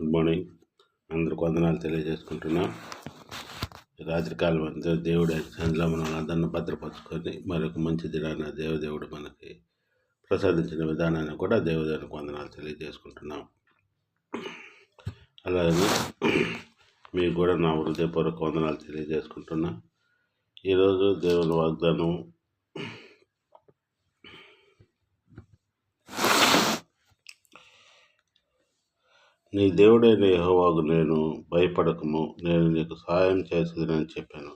Good morning అందరికి వందనాలు తెలియజేసుకుంటున్నాం. రాత్రికాలం అంతా దేవుడు సన్నిధిలో మనం అందరిని భద్రపరుచుకొని మరొక మంచి దినాన్ని దేవదేవుడు మనకి ప్రసాదించిన విధానాన్ని కూడా దేవదేవునికి వందనాలు తెలియజేసుకుంటున్నాం. అలాగే మీకు కూడా నా హృదయపూర్వక వందనాలు తెలియజేసుకుంటున్నా. ఈరోజు దేవుని వాగ్దానం నీ దేవుడైన యహోవాకు నేను భయపడకము నేను నీకు సహాయం చేసేదని చెప్పాను.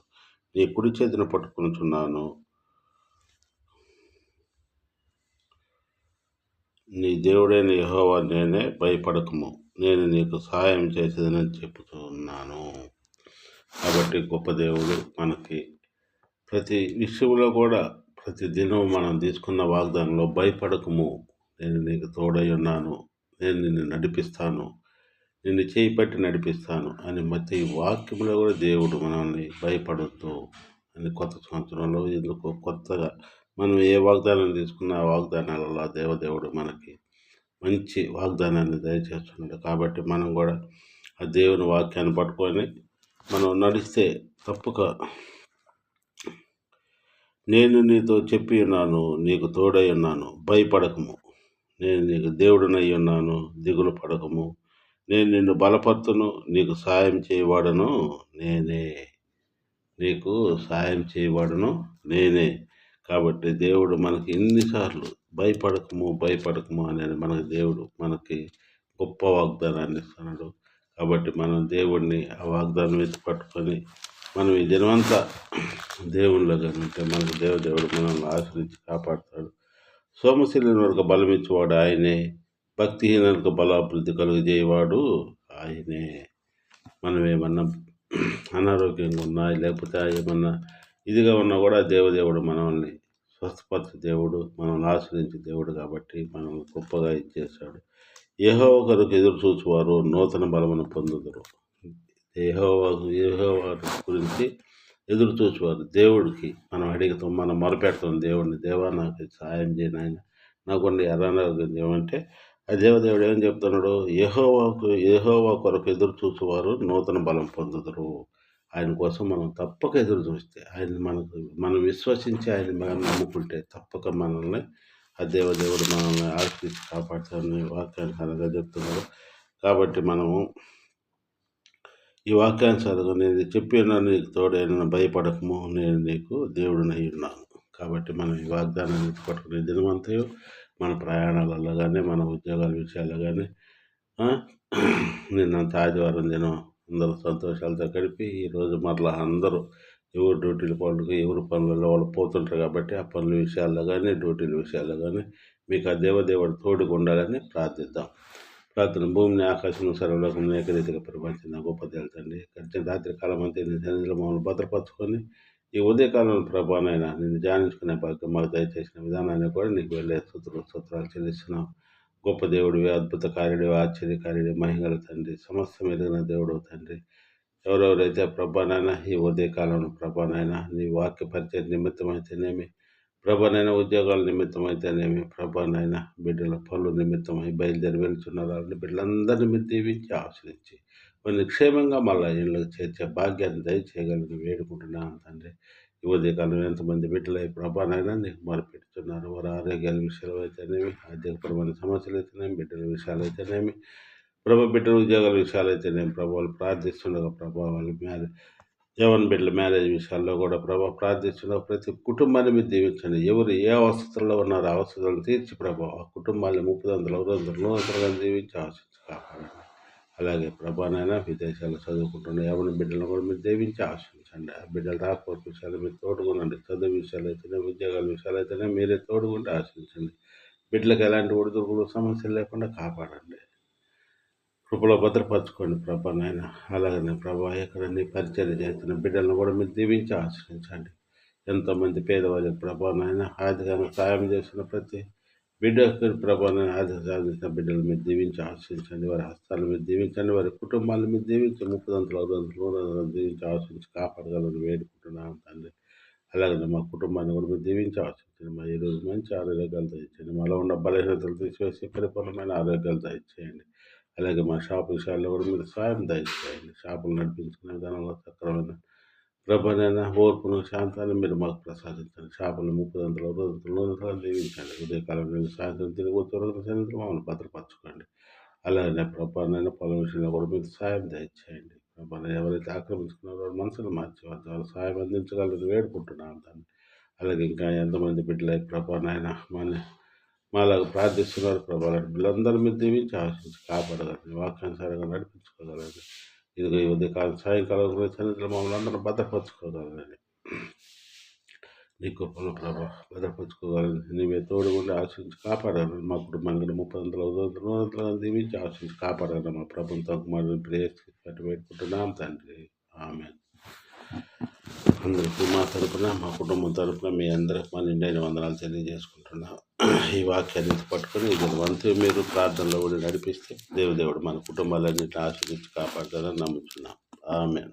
నీ కుడి చేతిని పట్టుకునిచున్నాను. నీ దేవుడైన యహోవా నేనే భయపడకము నేను నీకు సహాయం చేసేదని చెప్తున్నాను కాబట్టి గొప్ప దేవుడు మనకి ప్రతి విషయంలో కూడా ప్రతి దినం మనం తీసుకున్న వాగ్దానంలో భయపడకము. నేను నీకు తోడై ఉన్నాను నేను నిన్ను నడిపిస్తాను. నిన్ను చేయి పట్టి నడిపిస్తాను అని ప్రతి వాక్యంలో కూడా దేవుడు మనల్ని భయపడొద్దు అని కొత్త సంవత్సరంలో ఎందుకు కొత్తగా మనం ఏ వాగ్దానం తీసుకున్నా ఆ వాగ్దానాలలో దేవదేవుడు మనకి మంచి వాగ్దానాన్ని దయచేస్తున్నాడు. కాబట్టి మనం కూడా ఆ దేవుని వాక్యాన్ని పట్టుకొని మనం నడిస్తే తప్పక నేను నీతో చెప్పి ఉన్నాను నీకు తోడై ఉన్నాను భయపడకము. నేను నీకు దేవుడినై ఉన్నాను దిగులు పడకము. నేను నిన్ను బలపరుతును నీకు సాయం చేయవాడను నేనే నీకు సాయం చేయవాడను నేనే. కాబట్టి దేవుడు మనకి ఎన్నిసార్లు భయపడకము భయపడకము అనేది మనకు దేవుడు మనకి గొప్ప వాగ్దానాన్ని ఇస్తున్నాడు. కాబట్టి మనం దేవుడిని ఆ వాగ్దానం ఎత్తి పట్టుకొని మనం ఈ దినమంతా దేవుళ్ళ కనుంటే మనకు దేవదేవుడు మనల్ని ఆశ్రయించి కాపాడుతాడు. సోమశీలిని వరకు బలమిచ్చేవాడు ఆయనే. భక్తిహీనులకు బలాభివృద్ధి కలుగజేయవాడు ఆయనే. మనం ఏమన్నా అనారోగ్యంగా ఉన్నా లేకపోతే ఏమన్నా ఇదిగా ఉన్నా కూడా దేవదేవుడు మనల్ని స్వస్థపరచు దేవుడు మనల్ని ఆశ్రయించే దేవుడు కాబట్టి మనల్ని గొప్పగా ఇచ్చేసాడు ఏహో ఒకరికి ఎదురు చూసేవారు నూతన బలమును పొందుదురు. ఏహో ఏహో గురించి ఎదురు చూసేవారు దేవుడికి మనం అడిగితాం మనం మొరపెడతాం దేవుడిని దేవా నాకు సాయం చేయను ఆయన నాకుండా అనారోగ్యం ఏమంటే దేవదేవుడు ఏం చెప్తున్నాడు? యహోవాకు యహోవా కొరకు ఎదురు చూసేవారు నూతన బలం పొందుతారు ఆయన కోసం మనం తప్పక ఎదురు చూస్తే ఆయన మనకు మనం విశ్వసించి ఆయన మనం నమ్ముకుంటే తప్పక మనల్ని ఆ దేవదేవుడు మనల్ని ఆశ్రయించి కాపాడుతారని వాక్యానుసారంగా చెప్తున్నారు. కాబట్టి మనము ఈ వాక్యానుసారంగా నేను చెప్పిన నీకు తోడైన భయపడకము నేను నీకు దేవుడినై ఉన్నాను. కాబట్టి మనం ఈ వాగ్దానాన్ని పట్టుకునే దినమంతయు మన ప్రయాణాలలో కానీ మన ఉద్యోగాల విషయాల్లో కానీ నిన్నంత ఆదివారం దినం అందరూ సంతోషాలతో గడిపి ఈరోజు మరలా అందరూ ఎవరు డ్యూటీల పనులకు ఎవరు పనులలో వాళ్ళు పోతుంటారు కాబట్టి ఆ పనుల విషయాల్లో కానీ డ్యూటీల విషయాల్లో కానీ మీకు ఆ దేవదేవుడు తోడుగా ఉండాలని ప్రార్థిద్దాం. ప్రార్థన భూమిని ఆకాశం సర్వలోకం ఏకరీతిగా ప్రపంచం గొప్ప తెలుతండి గడిచిన రాత్రి కాలం అంతా సన్నిధిలో మమ్మల్ని భద్రపరచుకొని ఈ ఉదయకాలంలో ప్రభానైనా నిన్ను ధ్యానించుకునే భాగ్యం మాకు దయచేసిన విధానాన్ని కూడా నీకు వెళ్ళే స్థుతులు సూత్రాలు చెల్లిస్తున్నాం. గొప్ప దేవుడివి అద్భుత కార్యుడి ఆశ్చర్యకార్యుడి మహిళల తండ్రి సమస్త ఎదిగిన దేవుడు తండ్రి. ఎవరెవరైతే ప్రభానైనా ఈ ఉదయకాలంలో ప్రభానైనా నీ వాక్య పరిచయం నిమిత్తమైతేనేమి ప్రభానైనా ఉద్యోగాల నిమిత్తమైతేనేమి ప్రభానైనా బిడ్డల పనులు నిమిత్తమై బయలుదేరి వెళ్తున్నారు బిడ్డలందరినీ మీరు దీవించి ఆశ్రయించి మరి క్షేమంగా మళ్ళీ ఇళ్ళకి చేర్చే భాగ్యాన్ని దయచేయగలిగి వేడుకుంటున్నాను తండ్రి. ఈ ఉదయకాలం ఎంతమంది బిడ్డలు ప్రభానైనా నీకు మొరపెడుతున్నారు. వారి ఆరోగ్యాల విషయాలు అయితేనేమి ఆర్థికపరమైన సమస్యలు అయితేనేమి బిడ్డల విషయాలు అయితేనేమి ప్రభా బిడ్డల ఉద్యోగాల విషయాలు అయితేనేమి ప్రభావాలు ప్రార్థిస్తుండగా ప్రభావాలు మ్యారేజ్ యవన్ బిడ్డల మ్యారేజ్ విషయాల్లో కూడా ప్రభావ ప్రార్థిస్తున్న ప్రతి కుటుంబాన్ని మీరు దీవించండి. ఎవరు ఏ అవసరంలో ఉన్నారో అవసరాలు తీర్చి ప్రభావ ఆ కుటుంబాన్ని ముప్పై వందల వందల దీవించి ఆశించి కాపాడండి. అలాగే ప్రభానైనా విదేశాల్లో చదువుకుంటున్న యవన బిడ్డలను కూడా మీరు దీవించి ఆశించండి ఆ బిడ్డలు రాకపోతే విషయాలు మీరు తోడుకునండి. చదువు విషయాలు అయితేనే ఉద్యోగాల విషయాలు అయితేనే మీరే తోడుకుంటే ఆశ్రయించండి బిడ్డలకు ఎలాంటి ఒడిదుడుకులు సమస్యలు లేకుండా కాపాడండి. కృపలో భద్రపరచుకోండి ప్రభా నాయన అలాగనే ప్రభా ఎక్కడ నీ పరిచయం చేస్తున్న బిడ్డలను కూడా మీరు దీవించి ఆశ్రయించండి ఎంతోమంది పేదవాళ్ళకి ప్రభా నాయన ఆర్థికంగా సాయం చేసిన ప్రతి బిడ్డ ప్రభా నాయన ఆర్థిక సాయం బిడ్డలు మీరు దీవించి ఆశ్రయించండి వారి హస్తాలు మీరు దీవించండి. వారి కుటుంబాల మీరు దీవించి ముప్పదంతులు అదంతులు దీవించి ఆశ్రయించి కాపాడగలని వేడుకుంటున్నాను తండ్రి. అలాగే మా కుటుంబాన్ని కూడా మీరు దీవించి ఆశించండి మా ఈరోజు మంచి ఆరోగ్యాలు ఇచ్చండి మాలో ఉన్న బలహీనతలు తీసివేసి పరిపూర్ణమైన ఆరోగ్యాలు దయచేయండి. అలాగే మా షాపు విషయాల్లో కూడా మీరు సాయం దయచేయండి. షాపులు నడిపించుకునే విధానంలో సక్రమైన ప్రభనైన ఓర్పును శాంతాన్ని మీరు మాకు ప్రసాదించండి. చేపలు ముప్పదంతలు రోజంతలు నూనెలు దీవించండి ఉదయకాలం నేను సాయంత్రం తిరిగి వచ్చే రోజుల సాయంత్రం మమ్మల్ని భద్రపరచుకోండి. అలాగే ప్రభానైనా పొలం విషయంలో కూడా మీరు సాయం దయచేయండి. ప్రభాని ఎవరైతే ఆక్రమించుకున్నారో మనసులు మనసును మార్చేవారు వాళ్ళ సాయం అందించగలరు వేడుకుంటున్నాను దాన్ని అలాగే ఇంకా ఎంతమంది బిడ్డలే ప్రభానైనా మన మాలాగా ప్రార్థిస్తున్నారు ప్రభా అలాంటి బిడ్డలందరూ మీరు దీవించి ఆశించి కాపాడగలండి వాక్యానుసారంగా నడిపించుకోగలండి ఇదిగో ఈ ఉదయకాలం సాయంకాలం కూడా సన్నిధిలో మమ్మల్ని అందరం భద్రపరచుకోగలండి నీ కృపలో ప్రభా భద్రపరచుకోగలని నీవే తోడు ఉండి ఆశించి కాపాడాలి మా కుటుంబానికి ముప్పై వందల వందల దీవించి ఆశించి కాపాడాలని మా ప్రభుత్వం కుమారుని ప్రేయర్స్కి కట్టి పెట్టుకుంటున్నాం తండ్రి. ఆమె అందరికీ మా తరపున మా కుటుంబం తరపున మీ అందరికి మా నిండైన వందనాలు తెలియజేసుకుంటున్నా ఈ వాక్యాన్ని పట్టుకొని ఇద్దరు వంతు మీరు ప్రార్థనలో కూడా నడిపిస్తే దేవుదేవుడు మన కుటుంబాలన్నింటినీ ఆశీర్వించి కాపాడుతారని నమ్ముతున్నాం ఆమె